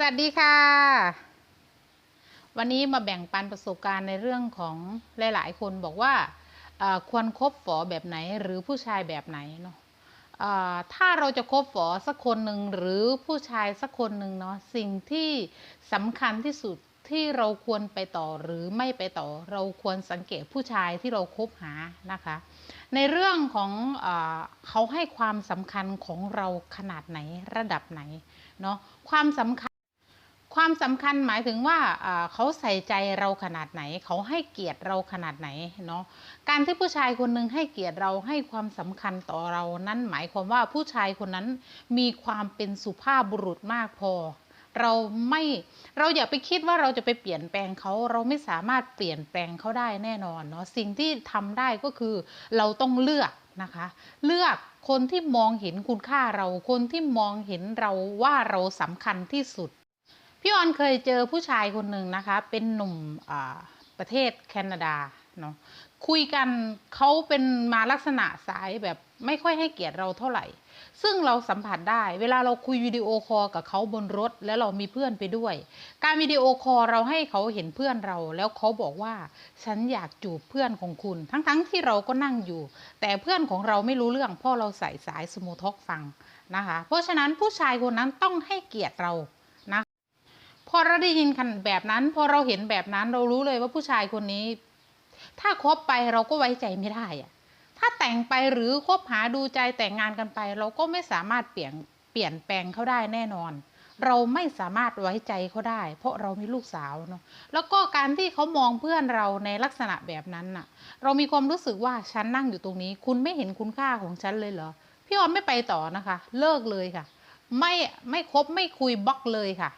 สวัสดีค่ะ วันนี้มาแบ่งปันประสบการณ์ในเรื่องของหลาย ๆ คนบอกว่าควรคบฝอแบบไหนหรือผู้ชายแบบไหนเนาะถ้าเราจะคบฝอสักคนหนึ่งหรือผู้ชายสักคนหนึ่งเนาะสิ่งที่สำคัญที่สุดที่เราควรไปต่อหรือไม่ไปต่อ เราควรสังเกตผู้ชายที่เราคบหานะคะ ในเรื่องของเอเขาให้ความสำคัญของเราขนาดไหนระดับไหนเนาะความสำคัญ ความสำคัญหมายถึงว่าเขาใส่ใจเราขนาดไหน เขาให้เกียรติเราขนาดไหนเนาะการที่ผู้ชายคนหนึ่งให้เกียรติเราให้ความสำคัญต่อเรานั้นหมายความว่าผู้ชายคนนั้นมีความเป็นสุภาพบุรุษมากพอ เราไม่เราอย่าไปคิดว่าเราจะไปเปลี่ยนแปลงเขาเราไม่สามารถเปลี่ยนแปลงเขาได้แน่นอนเนาะสิ่งที่ทำได้ก็คือเราต้องเลือกนะคะเลือกคนที่มองเห็นคุณค่าเรา คนที่มองเห็นเราว่าเราสำคัญที่สุด พี่ออนเคยเจอผู้ชายคนหนึ่งนะคะ เป็นหนุ่มประเทศแคนาดาเนาะคุยกันเขาเป็นมาลักษณะสายแบบไม่ค่อยให้เกียรติเราเท่าไหร่ ซึ่งเราสัมผัสได้ เวลาเราคุยวิดีโอคอลกับเขาบนรถ แล้วเรามีเพื่อนไปด้วย การวิดีโอคอลเราให้เขาเห็นเพื่อนเรา แล้วเขาบอกว่าฉันอยากจูบเพื่อนของคุณ ทั้งๆที่เราก็นั่งอยู่ แต่เพื่อนของเราไม่รู้เรื่องเพราะเราใส่สายสมูทอกฟังนะคะ เพราะฉะนั้นผู้ชายคนนั้นต้องให้เกียรติเรา พอเราได้ยินกันแบบนั้น พอเราเห็นแบบนั้นเรารู้เลยว่าผู้ชายคนนี้ ถ้าคบไปเราก็ไว้ใจไม่ได้อะถ้าแต่งไปหรือคบหาดูใจแต่งงานกันไป เราก็ไม่สามารถเปลี่ยนเปลี่ยนแปลงเขาได้แน่นอน เราไม่สามารถไว้ใจเขาได้ เพราะเรามีลูกสาวเนาะแล้วก็การที่เขามองเพื่อนเราในลักษณะแบบนั้นน่ะ เรามีความรู้สึกว่าฉันนั่งอยู่ตรงนี้ คุณไม่เห็นคุณค่าของฉันเลยเหรอพี่ออนไม่ไปต่อนะคะ เลิกเลยค่ะ ไม่ไม่คบไม่คุยบล็อกเลยค่ะ